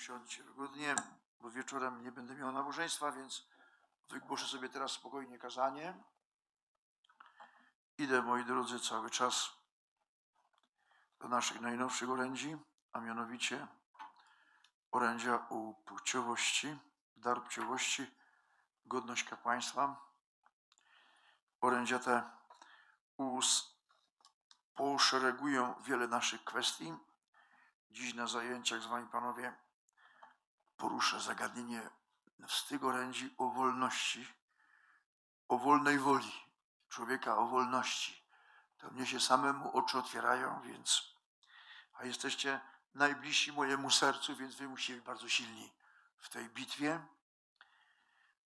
usiądźcie wygodnie, bo wieczorem nie będę miał nabożeństwa, więc wygłoszę sobie teraz spokojnie kazanie. Idę, moi drodzy, cały czas do naszych najnowszych orędzi, a mianowicie orędzia o płciowości, dar płciowości, godność kapłaństwa. Orędzia te us poszeregują wiele naszych kwestii. Dziś na zajęciach z Wami, Panowie, poruszę zagadnienie tych orędzi o wolności, o wolnej woli człowieka, o wolności. To mnie się samemu oczy otwierają, więc, a jesteście najbliżsi mojemu sercu, więc Wy musicie być bardzo silni w tej bitwie.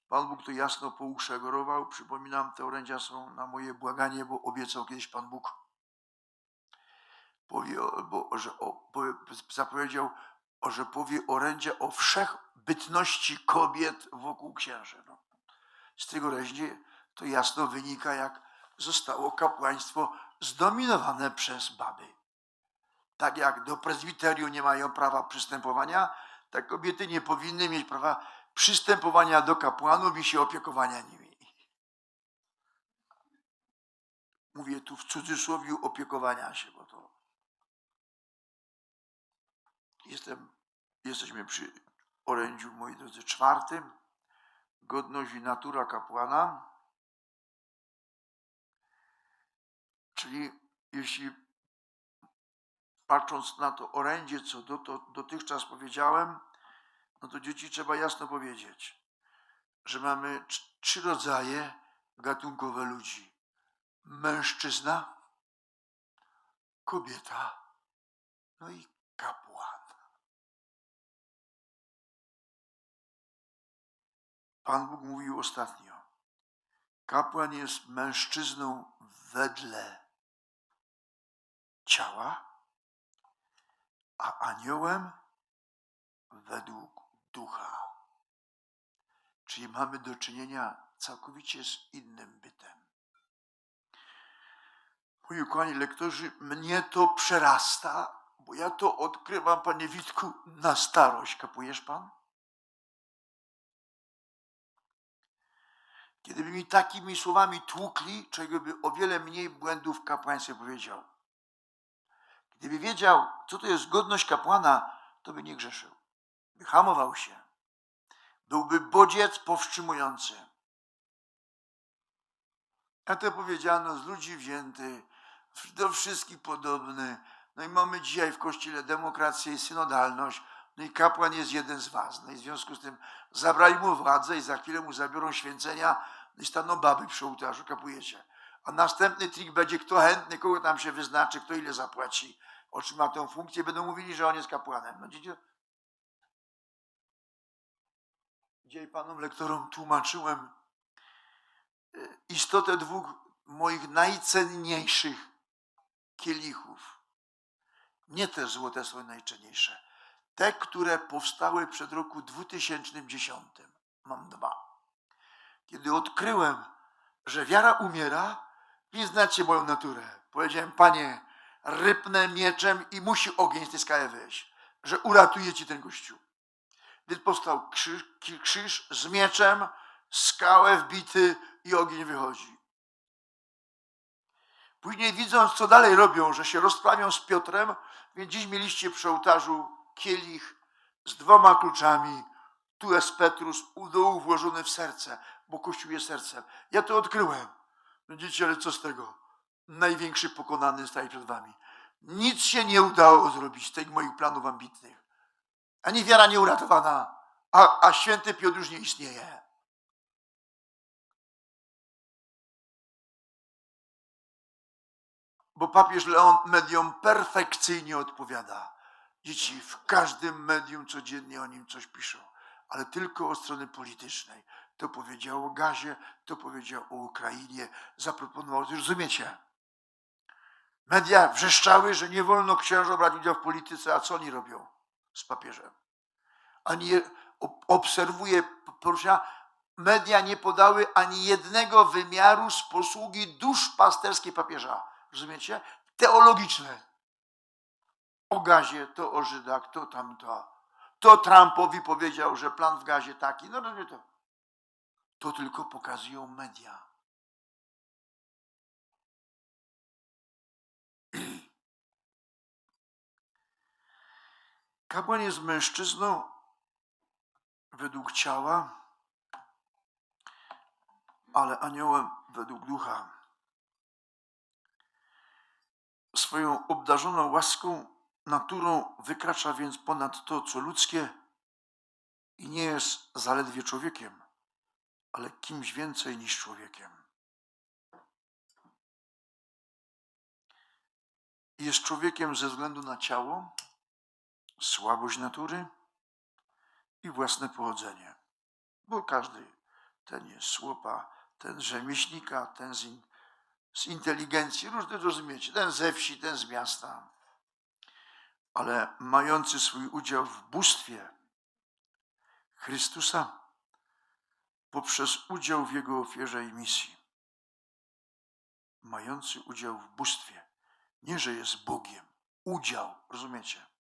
Pan Bóg to jasno pouszeregował. Przypominam, te orędzia są na moje błaganie, bo obiecał kiedyś Pan Bóg, powie, bo, że o, powie, zapowiedział, że powie orędzia o wszechbytności kobiet wokół księży. No. Z tego orędzie to jasno wynika, jak zostało kapłaństwo zdominowane przez baby. Tak jak do prezbiterium nie mają prawa przystępowania, tak kobiety nie powinny mieć prawa przystępowania do kapłanów i się opiekowania nimi. Mówię tu w cudzysłowie opiekowania się, bo to jestem, jesteśmy przy orędziu, moi drodzy, czwartym. Godność i natura kapłana. Czyli jeśli patrząc na to orędzie, co do, dotychczas powiedziałem, no to dzieci trzeba jasno powiedzieć, że mamy trz- trzy rodzaje gatunkowe ludzi. Mężczyzna, kobieta, no i kapłan. Pan Bóg mówił ostatnio, kapłan jest mężczyzną wedle ciała, a aniołem według ducha. Czyli mamy do czynienia całkowicie z innym bytem. Moi ukochani lektorzy, mnie to przerasta, bo ja to odkrywam, panie Witku, na starość. Kapujesz pan? Kiedy by mi takimi słowami tłukli, czego by o wiele mniej błędów w kapłaństwie powiedział. Gdyby wiedział, co to jest godność kapłana, to by nie grzeszył. By hamował się. Byłby bodziec powstrzymujący. A to powiedziano z ludzi wzięty, do wszystkich podobny. No i mamy dzisiaj w Kościele demokrację i synodalność. No i kapłan jest jeden z was. No i w związku z tym zabrali mu władzę i za chwilę mu zabiorą święcenia i staną baby przy ołtarzu, kapujecie. A następny trik będzie, kto chętny, kogo tam się wyznaczy, kto ile zapłaci, otrzyma tę funkcję, będą mówili, że on jest kapłanem. No dzieci, Dzisiaj panom lektorom tłumaczyłem e, istotę dwóch moich najcenniejszych kielichów. Nie te złote są najcenniejsze. Te, które powstały przed roku 2010. Mam dwa. Kiedy odkryłem, że wiara umiera, i znacie moją naturę. Powiedziałem, panie, rypnę mieczem i musi ogień z tej skały wyjść, że uratuje ci ten gościu. Więc powstał krzyż, krzyż z mieczem, skałę wbity i ogień wychodzi. Później widząc, co dalej robią, że się rozprawią z Piotrem, więc dziś mieliście przy ołtarzu kielich z dwoma kluczami. Tu jest Petrus, u dołu włożony w serce, bo Kościół jest sercem. Ja to odkryłem. Dzieci, ale co z tego? Największy pokonany staje przed wami. Nic się nie udało zrobić z tych moich planów ambitnych. Ani wiara nieuratowana, a, a święty Piotr już nie istnieje. Bo papież Leon mediom perfekcyjnie odpowiada. Dzieci w każdym medium codziennie o nim coś piszą, ale tylko od strony politycznej. To powiedział o gazie, to powiedział o Ukrainie, zaproponował, rozumiecie? Media wrzeszczały, że nie wolno księżom brać udziału w polityce, a co oni robią z papieżem? Ani je- ob- obserwuje poruszenia. Media nie podały ani jednego wymiaru z posługi dusz pasterskiej papieża. Rozumiecie? Teologiczne. O gazie, to o Żydach, to tamto. kto Trumpowi powiedział, że plan w gazie taki? No, no nie to. To tylko pokazują media. Kapłan jest mężczyzną według ciała, ale aniołem według ducha. Swoją obdarzoną łaską naturą wykracza więc ponad to, co ludzkie i nie jest zaledwie człowiekiem, ale kimś więcej niż człowiekiem. Jest człowiekiem ze względu na ciało, słabość natury i własne pochodzenie. Bo każdy, ten jest słopa, ten rzemieślnika, ten z, in, z inteligencji, różne rozumiecie, ten ze wsi, ten z miasta. Ale mający swój udział w bóstwie Chrystusa poprzez udział w Jego ofierze i misji. Mający udział w bóstwie. Nie, że jest Bogiem. Udział, rozumiecie?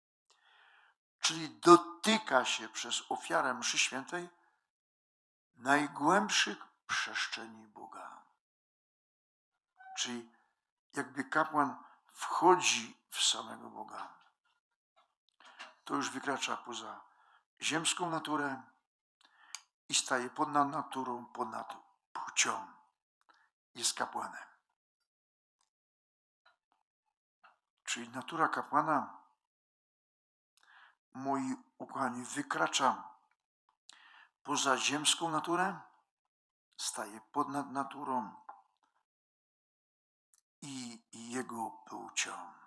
czyli dotyka się przez ofiarę mszy świętej najgłębszych przestrzeni Boga. Czyli jakby kapłan wchodzi w samego Boga. To już wykracza poza ziemską naturę i staje ponad naturą, ponad płcią. Jest kapłanem. Czyli natura kapłana moi ukochani, wykracza poza ziemską naturę, staje ponad naturą i jego płcią.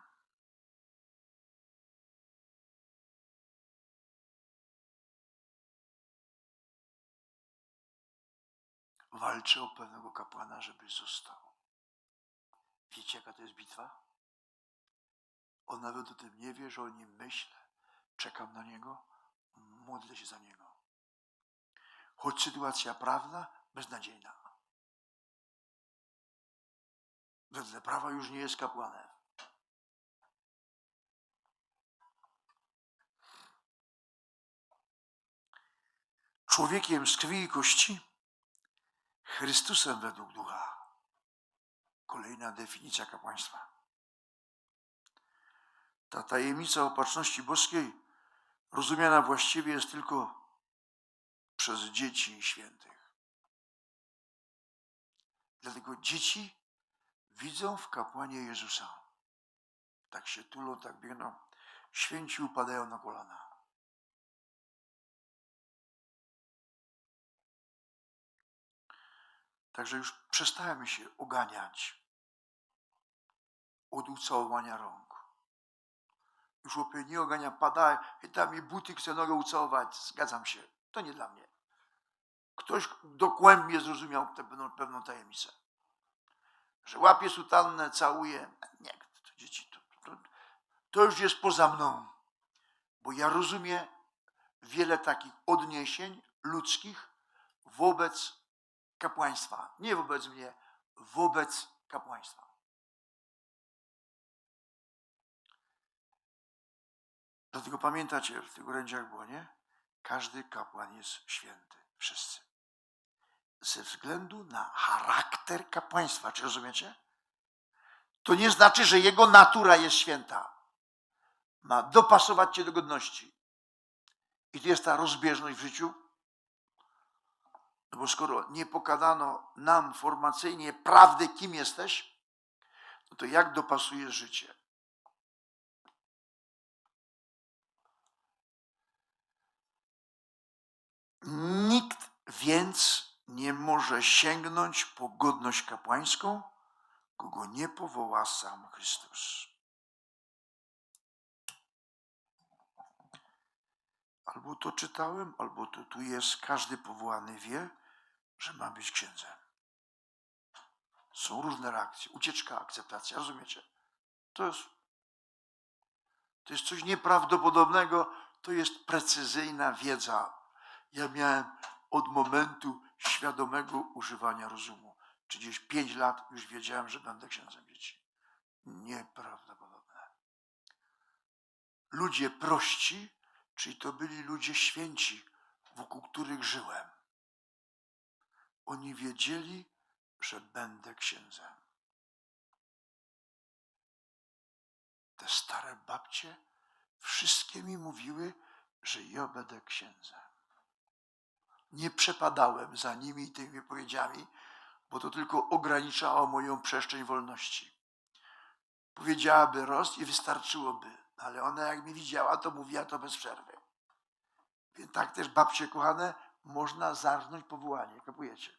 Walczę o pewnego kapłana, żeby został. Wiecie, jaka to jest bitwa? On nawet o tym nie wie, że o nim myślę czekam na Niego, modlę się za Niego. Choć sytuacja prawna, beznadziejna. Wedle prawa już nie jest kapłanem. Człowiekiem z krwi i kości, Chrystusem według ducha. Kolejna definicja kapłaństwa. Ta tajemnica opatrzności boskiej rozumiana właściwie jest tylko przez dzieci świętych. Dlatego dzieci widzą w kapłanie Jezusa. Tak się tulą, tak biegną. Święci upadają na kolana. Także już przestałem się oganiać od ucałowania rąk. Już chłopie nie ogania, pada, chyta mi buty, chce nogę ucałować. Zgadzam się. To nie dla mnie. Ktoś dokłębnie zrozumiał tę pewną, pewną tajemnicę. Że łapie sutannę, całuje. Nie, to dzieci, to, to, to już jest poza mną. Bo ja rozumiem wiele takich odniesień ludzkich wobec kapłaństwa. Nie wobec mnie, wobec kapłaństwa. Dlatego pamiętacie, w tych orędziach było, nie? Każdy kapłan jest święty. Wszyscy. Ze względu na charakter kapłaństwa. Czy rozumiecie? To nie znaczy, że jego natura jest święta. Ma dopasować cię do godności. I to jest ta rozbieżność w życiu. No bo skoro nie pokazano nam formacyjnie prawdy, kim jesteś, no to jak dopasujesz życie? Nikt więc nie może sięgnąć po godność kapłańską, kogo nie powoła sam Chrystus. Albo to czytałem, albo to tu jest. Każdy powołany wie, że ma być księdzem. Są różne reakcje. Ucieczka, akceptacja, rozumiecie? To jest, to jest coś nieprawdopodobnego, to jest precyzyjna wiedza ja miałem od momentu świadomego używania rozumu. Czy gdzieś pięć lat już wiedziałem, że będę księdzem dzieci. Nieprawdopodobne. Ludzie prości Czyli to byli ludzie święci, wokół których żyłem. Oni wiedzieli, że będę księdzem. Te stare babcie wszystkie mi mówiły, że ja będę księdzem. Nie przepadałem za nimi i tymi wypowiedziami, bo to tylko ograniczało moją przestrzeń wolności. Powiedziałaby roz i wystarczyłoby, ale ona jak mi widziała, to mówiła to bez przerwy. Więc tak też, babcie kochane, można zarżnąć powołanie, kapujecie?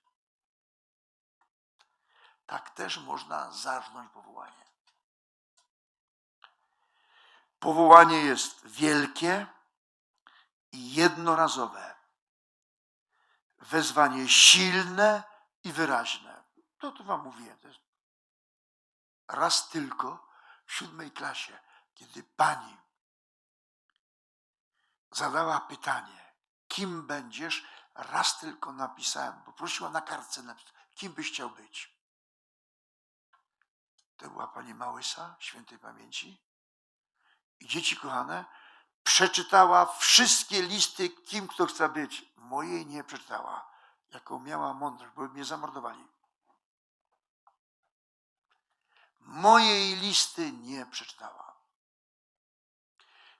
Tak też można zarżnąć powołanie. Powołanie jest wielkie i jednorazowe. Wezwanie silne i wyraźne. To tu wam jest raz tylko w siódmej klasie, kiedy pani zadała pytanie, kim będziesz, raz tylko napisałem, poprosiła na kartce napisać, kim byś chciał być. To była pani Małysa, świętej pamięci. I dzieci kochane, przeczytała wszystkie listy, kim kto chce być. Mojej nie przeczytała, jaką miała mądrość, bo mnie zamordowali. Mojej listy nie przeczytała.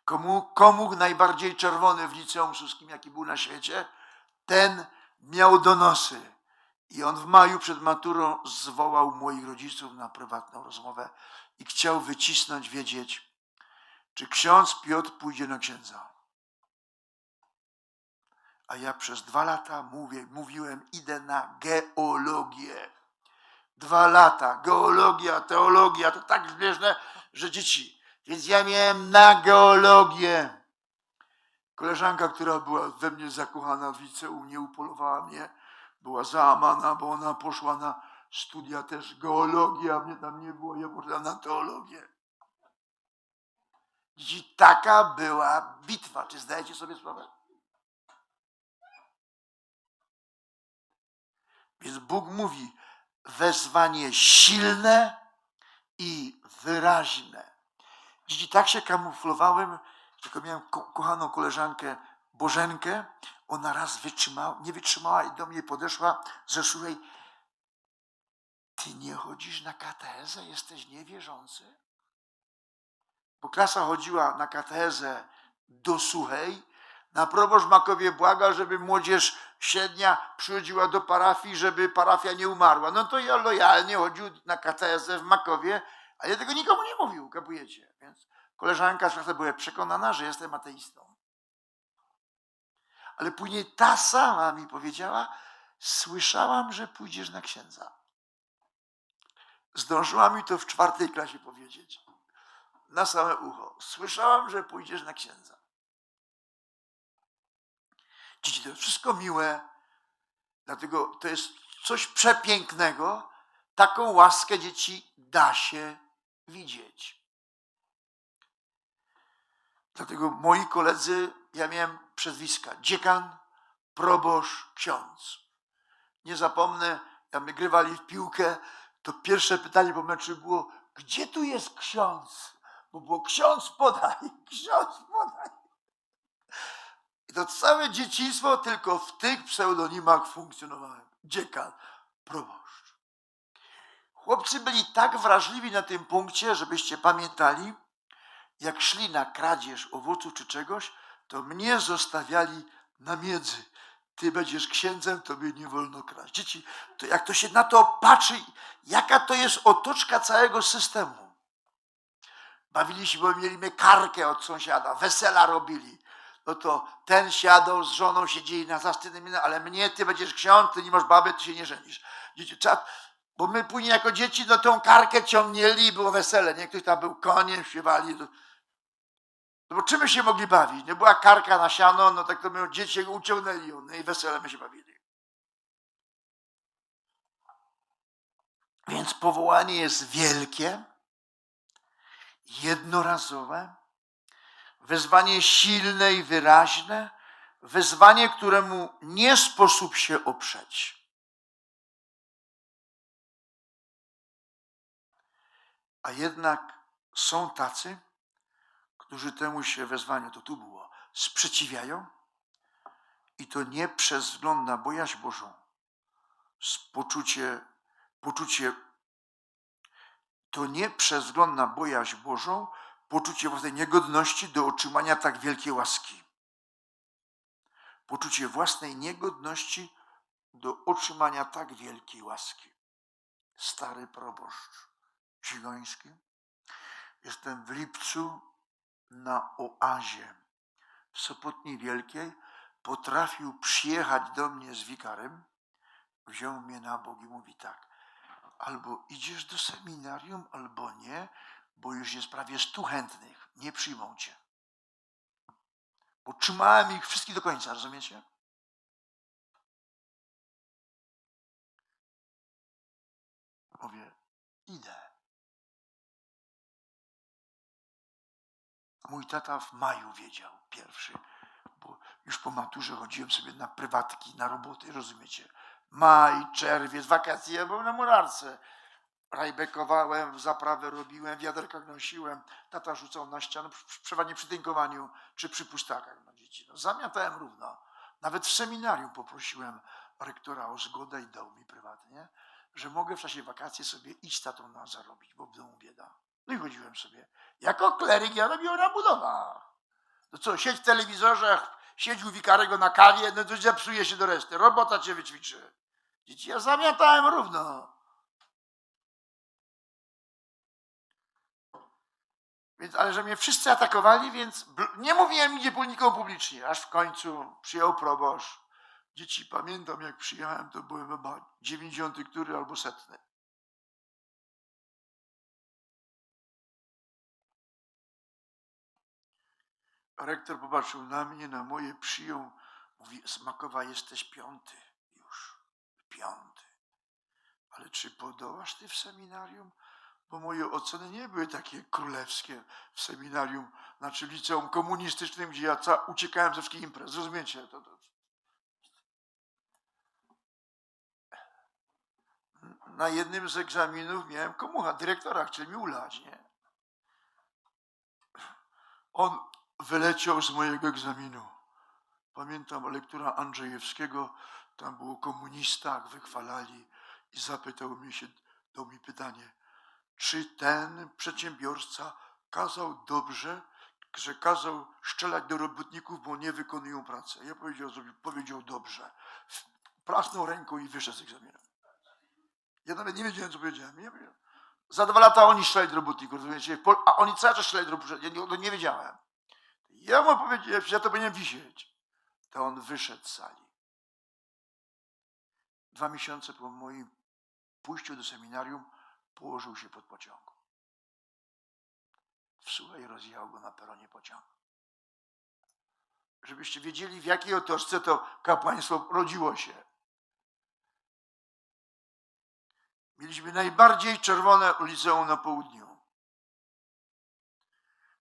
Komu, komu najbardziej czerwony w liceum suskim, jaki był na świecie, ten miał donosy. I on w maju przed maturą zwołał moich rodziców na prywatną rozmowę i chciał wycisnąć, wiedzieć, czy ksiądz Piotr pójdzie na księdza. A ja przez dwa lata mówię, mówiłem, idę na geologię. Dwa lata, geologia, teologia, to tak zbieżne, że dzieci. Więc ja miałem na geologię. Koleżanka, która była we mnie zakochana w liceum, nie upolowała mnie, była załamana, bo ona poszła na studia też geologii, a mnie tam nie było, ja poszedłem na teologię. Dzieci, taka była bitwa. Czy zdajecie sobie sprawę? Więc Bóg mówi, wezwanie silne i wyraźne. Dzieci, tak się kamuflowałem, tylko miałem ko kochaną koleżankę Bożenkę. Ona raz wytrzymała, nie wytrzymała i do mnie podeszła, że słuchaj, ty nie chodzisz na katechezę, jesteś niewierzący? Bo klasa chodziła na katechezę do Suchej, na proboszcz Makowie błaga, żeby młodzież średnia przychodziła do parafii, żeby parafia nie umarła. No to ja lojalnie chodził na katechezę w Makowie, a ja tego nikomu nie mówił, kapujecie. Więc koleżanka z była przekonana, że jestem ateistą. Ale później ta sama mi powiedziała, słyszałam, że pójdziesz na księdza. Zdążyła mi to w czwartej klasie powiedzieć. Na same ucho. Słyszałam, że pójdziesz na księdza. Dzieci, to wszystko miłe, dlatego to jest coś przepięknego. Taką łaskę dzieci da się widzieć. Dlatego moi koledzy, ja miałem przezwiska dziekan, proboszcz, ksiądz. Nie zapomnę, jak my grywali w piłkę, to pierwsze pytanie po meczu było, gdzie tu jest ksiądz? Bo było ksiądz podaj, ksiądz podaj. I to całe dzieciństwo tylko w tych pseudonimach funkcjonowałem. Dziekan, proboszcz. Chłopcy byli tak wrażliwi na tym punkcie, żebyście pamiętali, jak szli na kradzież owoców czy czegoś, to mnie zostawiali na miedzy. Ty będziesz księdzem, tobie nie wolno kraść. Dzieci, to jak to się na to patrzy, jaka to jest otoczka całego systemu. Bawiliśmy, bo mieliśmy karkę od sąsiada, wesela robili. No to ten siadał z żoną, siedzieli na zastynnym, ale mnie, ty będziesz ksiądz, ty nie masz baby, ty się nie żenisz. Dzieci, trzeba, bo my później jako dzieci no tą karkę ciągnęli i było wesele. Niektórzy tam był koniem, śpiewali. No bo czym my się mogli bawić? Nie była karka na siano, no tak to my dzieci uciągnęli no i wesele my się bawili. Więc powołanie jest wielkie, jednorazowe, wezwanie silne i wyraźne, wezwanie, któremu nie sposób się oprzeć. A jednak są tacy, którzy temu się wezwaniu, to tu było, sprzeciwiają i to nie przez wzgląd na bojaźń Bożą, poczucie, poczucie to nie przez wzgląd na bojaźń Bożą, poczucie własnej niegodności do otrzymania tak wielkiej łaski. Poczucie własnej niegodności do otrzymania tak wielkiej łaski. Stary proboszcz Zigoński. Jestem w lipcu na oazie w Sopotni Wielkiej. Potrafił przyjechać do mnie z wikarem, wziął mnie na bok i mówi tak, albo idziesz do seminarium, albo nie, bo już jest prawie stu chętnych, nie przyjmą cię. Bo trzymałem ich wszystkich do końca, rozumiecie? Mówię, idę. Mój tata w maju wiedział pierwszy, bo już po maturze chodziłem sobie na prywatki, na roboty, rozumiecie? Maj, czerwiec, wakacje, ja byłem na murarce. Rajbekowałem, zaprawę robiłem, w wiaderkach nosiłem. Tata rzucał na ścianę, przeważnie przy tynkowaniu czy przy pustakach na dzieci. No, zamiatałem równo. Nawet w seminarium poprosiłem rektora o zgodę i dał mi prywatnie, że mogę w czasie wakacji sobie iść tatą na zarobić, bo w domu bieda. No i chodziłem sobie. Jako kleryk ja robiłem na budowach. No co, siedź w telewizorze, siedź u wikarego na kawie, no to zepsuje się do reszty. Robota cię wyćwiczy. Dzieci, ja zamiatałem równo. Więc, ale że mnie wszyscy atakowali, więc nie mówiłem nigdzie nikomu publicznie, aż w końcu przyjął proboszcz. Dzieci, pamiętam jak przyjechałem, to byłem chyba 90 który albo setny. Rektor popatrzył na mnie, na moje przyjął. Mówi, Smakowa, jesteś piąty już. Piąty. Ale czy podołasz ty w seminarium? Bo moje oceny nie były takie królewskie w seminarium, znaczy w liceum komunistycznym, gdzie ja ca- uciekałem ze wszystkich imprez. Rozumiecie? To, to. Na jednym z egzaminów miałem komucha, dyrektora, chcieli mi ulać, nie? On wyleciał z mojego egzaminu. Pamiętam lektura Andrzejewskiego, tam było komunistach, wychwalali i zapytał mnie się, dał mi pytanie, czy ten przedsiębiorca kazał dobrze, że kazał strzelać do robotników, bo nie wykonują pracy. Ja powiedział, powiedział dobrze. Prasnął ręką i wyszedł z egzaminu. Ja nawet nie wiedziałem, co powiedziałem. Ja powiedziałem, za dwa lata oni strzelali do robotników, rozumiecie? A oni cały czas strzelali do robotników. Ja nie, nie wiedziałem. Ja mu powiedziałem, że ja to powinienem wisieć. To on wyszedł z sali. Dwa miesiące po moim pójściu do seminarium położył się pod pociągu. Wsłuchaj, rozjechał go na peronie pociągu. Żebyście wiedzieli, w jakiej otoczce to kapłaństwo rodziło się. Mieliśmy najbardziej czerwone liceum na południu.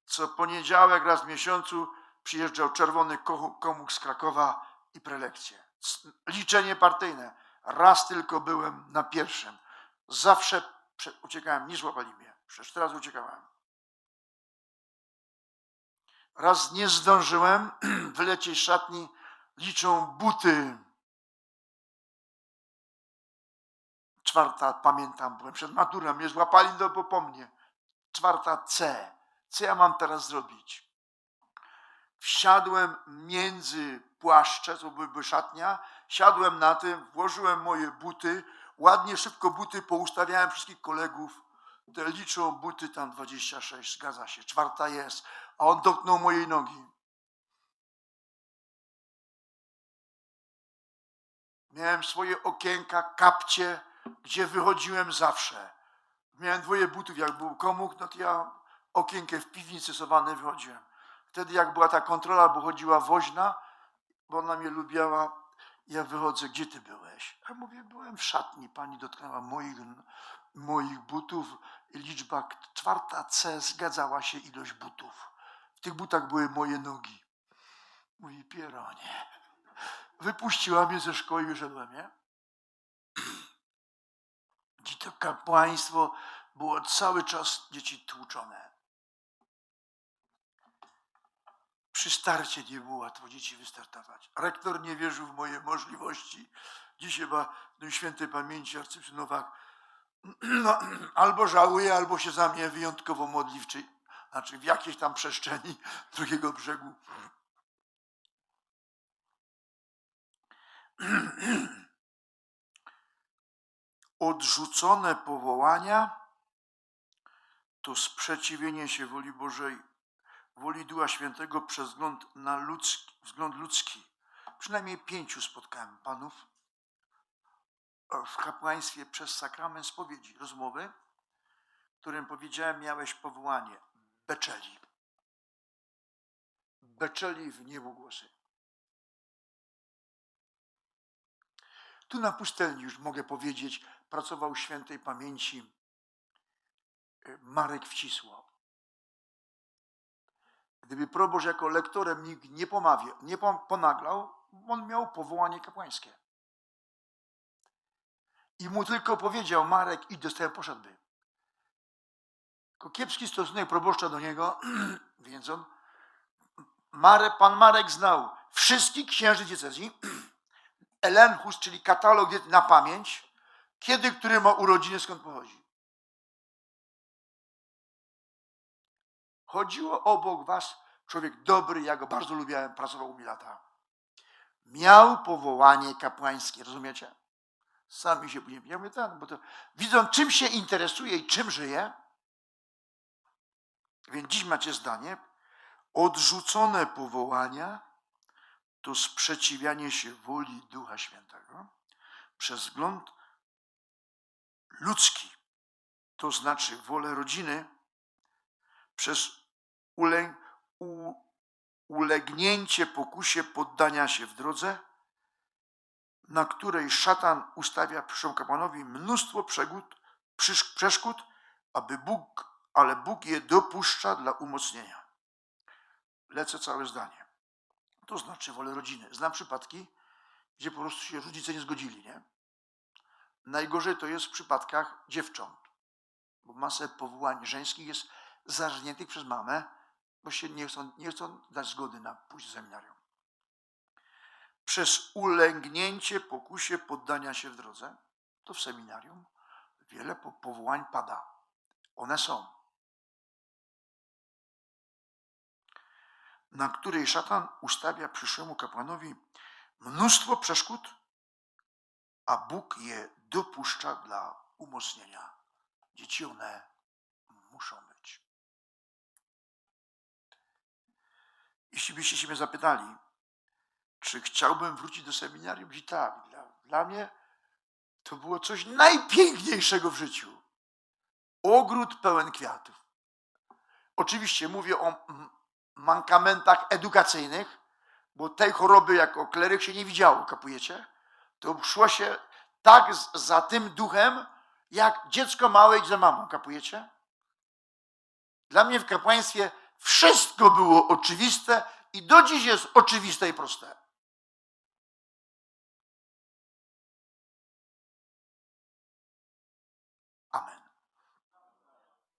Co poniedziałek raz w miesiącu przyjeżdżał czerwony ko- komuk z Krakowa i prelekcje. Liczenie partyjne. Raz tylko byłem na pierwszym. Zawsze uciekałem, nie złapali mnie. Przez cztery razy uciekałem. Raz nie zdążyłem wylecieć szatni, liczą buty. Czwarta, pamiętam, byłem przed maturą, mnie złapali do po, po mnie. Czwarta C. Co ja mam teraz zrobić? Wsiadłem między płaszcze, to byłyby szatnia, siadłem na tym, włożyłem moje buty, ładnie, szybko buty poustawiałem wszystkich kolegów. Te liczą buty tam 26, zgadza się, czwarta jest, a on dotknął mojej nogi. Miałem swoje okienka, kapcie, gdzie wychodziłem zawsze. Miałem dwoje butów, jak był komuk, no to ja okienkę w piwnicy sowany wychodziłem. Wtedy jak była ta kontrola, bo chodziła woźna, bo ona mnie lubiała, ja wychodzę, gdzie ty byłeś? Ja mówię, byłem w szatni, pani dotknęła moich, moich butów liczba czwarta C zgadzała się ilość butów. W tych butach były moje nogi. Mówi, pieronie. Wypuściła mnie ze szkoły i wyszedłem, nie? Gdzie to kapłaństwo było cały czas dzieci tłuczone. Przy starcie nie było łatwo dzieci wystartować. Rektor nie wierzył w moje możliwości. Dziś chyba no, świętej pamięci arcybiskup Nowak no, albo żałuje, albo się za mnie wyjątkowo modli, w, czy, znaczy w jakiejś tam przestrzeni drugiego brzegu. Odrzucone powołania to sprzeciwienie się woli Bożej, woli Ducha Świętego przez wzgląd na ludzki, wzgląd ludzki. Przynajmniej pięciu spotkałem panów w kapłaństwie przez sakrament spowiedzi, rozmowy, którym powiedziałem, miałeś powołanie Beczeli. Beczeli w niebo głosy. Tu na pustelni już mogę powiedzieć, pracował świętej pamięci y, Marek Wcisło. Gdyby proboszcz jako lektorem nikt nie pomawiał, nie ponaglał, on miał powołanie kapłańskie. I mu tylko powiedział Marek, idź do stałem, poszedłby. Tylko kiepski stosunek proboszcza do niego, więc on, Marek, pan Marek znał wszystkich księży diecezji, Elenchus, czyli katalog na pamięć, kiedy który ma urodziny, skąd pochodzi. Chodziło obok was człowiek dobry, ja go bardzo lubiłem, pracował mnie lata. Miał powołanie kapłańskie, rozumiecie? Sami się później, ja mówię tak, bo to widzą czym się interesuje i czym żyje. Więc dziś macie zdanie, odrzucone powołania to sprzeciwianie się woli Ducha Świętego przez wzgląd ludzki, to znaczy wolę rodziny, przez ule, u, ulegnięcie pokusie poddania się w drodze, na której szatan ustawia kapłanowi mnóstwo przegód, przeszkód, aby Bóg, ale Bóg je dopuszcza dla umocnienia. Lecę całe zdanie. To znaczy wolę rodziny. Znam przypadki, gdzie po prostu się rodzice nie zgodzili, nie? Najgorzej to jest w przypadkach dziewcząt, bo masę powołań żeńskich jest zarżniętych przez mamę, bo się nie chcą, nie chcą dać zgody na pójść do seminarium. Przez ulęgnięcie pokusie poddania się w drodze, to w seminarium wiele po- powołań pada. One są. Na której szatan ustawia przyszłemu kapłanowi mnóstwo przeszkód, a Bóg je dopuszcza dla umocnienia. Dzieci one muszą być. Jeśli byście się mnie zapytali, czy chciałbym wrócić do seminarium, i tak, dla, dla mnie to było coś najpiękniejszego w życiu. Ogród pełen kwiatów. Oczywiście mówię o mankamentach edukacyjnych, bo tej choroby jako kleryk się nie widziało, kapujecie? To szło się tak za tym duchem, jak dziecko małe idzie za mamą, kapujecie? Dla mnie w kapłaństwie wszystko było oczywiste i do dziś jest oczywiste i proste.